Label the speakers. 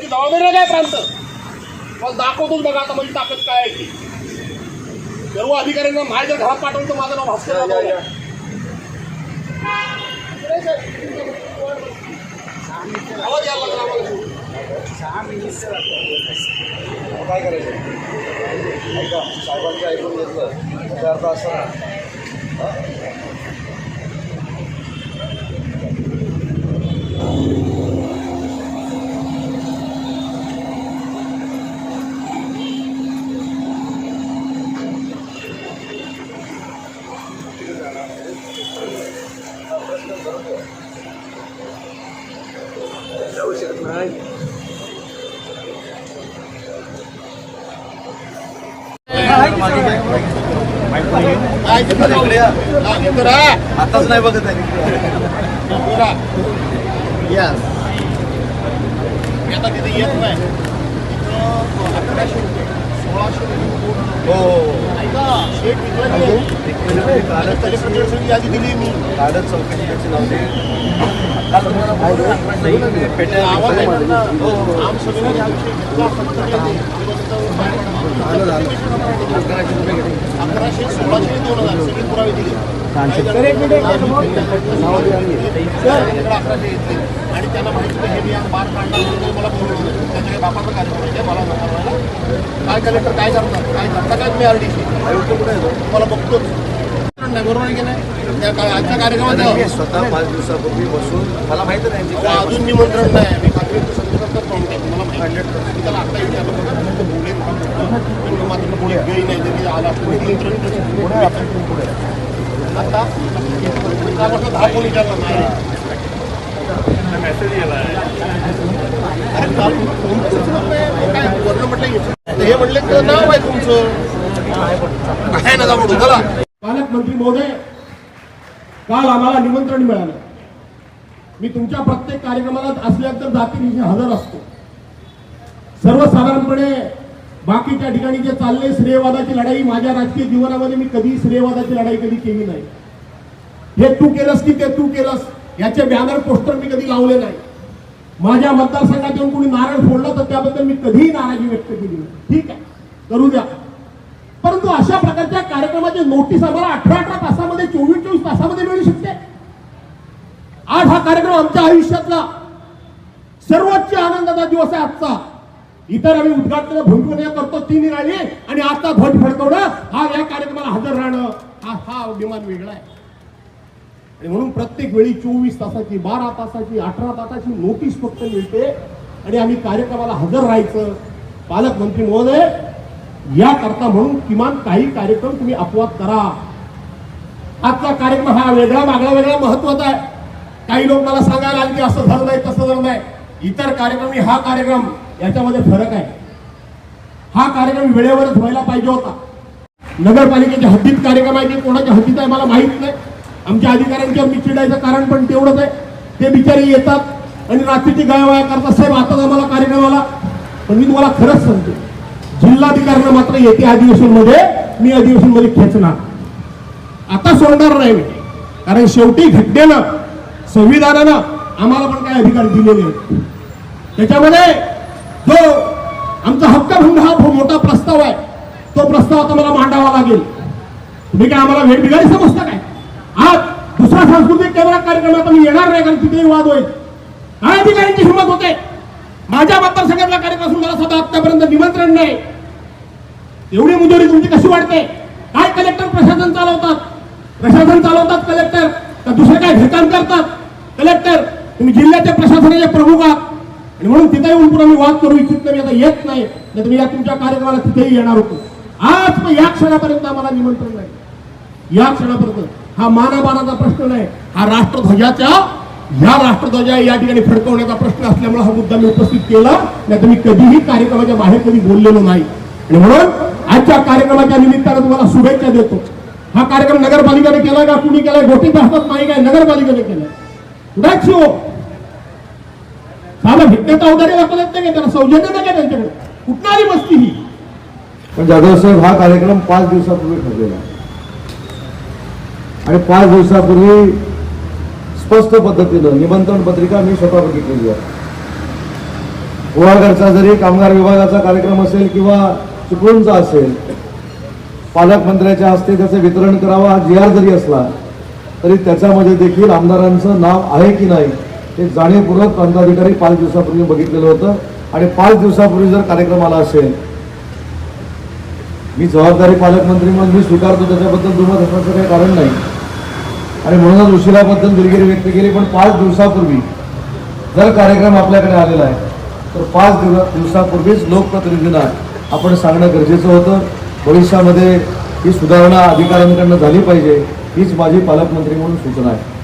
Speaker 1: जबाबदारी काय प्रांत मग बघा आता माझी ताकद काय आहे ती सर्व अधिकाऱ्यांना माझ्या घरात पाठवलं तर माझं नाव भास्कर आवाज यायला लागला आम्हाला.
Speaker 2: काय करायचं ऐका साहेबांचं ऐकून घेतलं त्याचा अर्थ असा ना जाऊ शकत नाही
Speaker 1: काय ते करा. हा, हे करा.
Speaker 2: आताच नाही बघत आहे या
Speaker 1: मी आता तिथे येत नाही. तिथं अकराशे रुपये सोळाशे रुपये.
Speaker 2: हो
Speaker 1: ऐका शेट विकला
Speaker 2: कालच
Speaker 1: सगळी यादी दिली मी.
Speaker 2: कालच चौकशी त्याची लावली
Speaker 1: आवाज
Speaker 2: हो अकराशे
Speaker 1: सोळाशे दोन हजार सगळी पुरावे दिली आणि त्यांना माहिती हे मी आज बार काढणार मला बोलवलं बापाचा कार्यक्रम आहे मला नकार काय कलेक्टर काय करतात काय करता काय मी आर
Speaker 2: डी कुठे
Speaker 1: मला बघतोच नाही बरोबर आहे की नाही त्या का- आजच्या
Speaker 2: मी
Speaker 1: कार्यक्रमात
Speaker 2: स्वतः पाच दिवसापूर्वी बसून मला माहिती नाही यांची काय
Speaker 1: अजून निमंत्रण नाही मी खात्री संदर्भात प्रॉब्लेम मला माहिती मी त्याला आता विचारलं होतं तो बोलेल का पण मी मात्र पुढे गेली नाही तरी आला असतो निमंत्रण पुढे आता काय म्हटलं दहा कोणी विचारलं नाही अरे का- तुमचंच नाव आहे. मग काय वर्ण म्हटलं हे म्हटले तर नाव आहे तुमचं. काय नका म्हणू चला. पालकमंत्री महोदय काल आम्हाला निमंत्रण मिळालं. मी तुमच्या प्रत्येक कार्यक्रमाला असल्यानंतर जातीनिशी हजर असतो. सर्वसाधारणपणे बाकीच्या ठिकाणी जे चालले श्रेयवादाची लढाई माझ्या राजकीय जीवनामध्ये मी कधी श्रेयवादाची लढाई कधी केली नाही. हे तू केलंस की ते तू केलंस याचे बॅनर पोस्टर मी कधी लावले नाही. माझ्या मतदारसंघात येऊन कोणी नारळ फोडलं तर त्याबद्दल मी कधीही नाराजी व्यक्त केली नाही. ठीक आहे करू द्या. परंतु अशा प्रकारच्या कार्यक्रमाची नोटीस आम्हाला अठरा अठरा तासामध्ये चोवीस चोवीस तासामध्ये मिळू शकते. आज हा कार्यक्रम आमच्या आयुष्यातला सर्वोच्च आनंदाचा दिवस आहे आजचा. इतर आम्ही उद्घाटन भूमिका करतो ती निघाली आणि आता ध्वज फडकवणं हा या कार्यक्रमाला हजर राहणं हा हा अभिमान वेगळा आहे. आणि म्हणून प्रत्येक वेळी चोवीस तासाची बारा तासाची अठरा तासाची नोटीस फक्त मिळते. आणि आम्ही कार्यक्रमाला हजर राहायचं. पालकमंत्री महोदय याकरता म्हणून किमान काही कार्यक्रम तुम्ही अपवाद करा. आजचा कार्यक्रम हा वेगळा मागला वेगळा महत्त्वाचा आहे. काही लोक मला सांगायला लागले असं झालं नाही तसं झालं नाही. इतर कार्यक्रम हा कार्यक्रम याच्यामध्ये फरक आहे. हा कार्यक्रम वेळेवरच व्हायला पाहिजे होता. नगरपालिकेच्या हद्दीत कार्यक्रम आहे की कोणाच्या हद्दीत आहे मला माहीत नाही. आमच्या अधिकाऱ्यांच्यावर मी चिडायचं कारण पण तेवढंच आहे. ते बिचारे येतात आणि रात्रीची गायवाया करतात. साहेब आता आम्हाला कार्यक्रमाला पण मी तुम्हाला खरंच सांगतो जिल्हाधिकाऱ्यांना मात्र येते अधिवेशनमध्ये मी अधिवेशनमध्ये खेचणार. आता सोडणार नाही मी. कारण शेवटी घटनेनं संविधानानं आम्हाला पण काही अधिकार दिलेले आहेत. त्याच्यामध्ये जो आमचा हक्कभंग हा मोठा प्रस्ताव आहे तो प्रस्ताव आता मला मांडावा लागेल. तुम्ही काय आम्हाला भेट बिगारी समजता काय? आज दुसरा सांस्कृतिक केंद्र कार्यक्रमात मी येणार नाही कारण तिथेही वाद होईल. काय अधिकाऱ्यांची हिंमत होते? माझ्या मतदारसंघातला कार्यक्रम मला स्वतः आतापर्यंत निमंत्रण नाही. एवढी मुजोरी तुमची कशी वाटते काय कलेक्टर प्रशासन चालवतात? प्रशासन चालवतात कलेक्टर तर दुसरे काय घटन करतात? कलेक्टर तुम्ही जिल्ह्याच्या प्रशासनाचे प्रमुख आहात. आणि म्हणून तिथे येऊन पुन्हा मी वाद करू इच्छित नाही आता येत नाही. नाही तुम्ही या तुमच्या कार्यक्रमाला तिथेही येणार होतो. आज पण या क्षणापर्यंत आम्हाला निमंत्रण नाही. या क्षणापर्यंत हा मानाबानाचा प्रश्न नाही. हा राष्ट्रध्वजाच्या या राष्ट्रध्वजा या ठिकाणी फडकवण्याचा प्रश्न असल्यामुळे हा मुद्दा मी उपस्थित केला. नाही तुम्ही मी कधीही कार्यक्रमाच्या बाहेर कधी बोललेलो नाही. आणि म्हणून आजच्या कार्यक्रमाच्या निमित्तानं तुम्हाला शुभेच्छा देतो. हा कार्यक्रम नगरपालिकेने केला का? कुणी केलाय? गोटी हसत नाही काय? नगरपालिकेने केलाय. कुणाची हो. साधा भिक्नेता उदारी दाखवत नाही त्याला सौजन्य नाही काय त्यांच्याकडे? कुठं आली मस्ती ही?
Speaker 3: पण जाधव साहेब हा कार्यक्रम पाच दिवसापूर्वी ठरलेला आणि पाच दिवसापूर्वी स्पष्ट पद्धतीनं निमंत्रण पत्रिका मी स्वतः बघितलेली आहे. गुहागरचा जरी कामगार विभागाचा कार्यक्रम असेल किंवा चिपळूणचा असेल पालकमंत्र्याच्या हस्ते त्याचं वितरण करावा हा जी आर जरी असला तरी त्याच्यामध्ये देखील आमदारांचं नाव आहे की नाही हे जाणीवपूर्वक प्रांताधिकारी पाच दिवसापूर्वी बघितलेलं होतं. आणि पाच दिवसापूर्वी जर कार्यक्रम आला असेल मी जबाबदारी पालकमंत्री म्हणून मी स्वीकारतो त्याच्याबद्दल दुमत असण्याचं काही कारण नाही. आणि म्हणूनच उशिराबद्दल दिलगिरी व्यक्त केली पण पाच दिवसापूर्वी जर कार्यक्रम आपल्याकडे आलेला आहे तर पाच दिवस दिवसापूर्वीच लोकप्रतिनिधींना आपण सांगणं गरजेचं होतं. भविष्यामध्ये ही सुधारणा अधिकाऱ्यांकडनं झाली पाहिजे हीच माझी पालकमंत्री म्हणून सूचना आहे.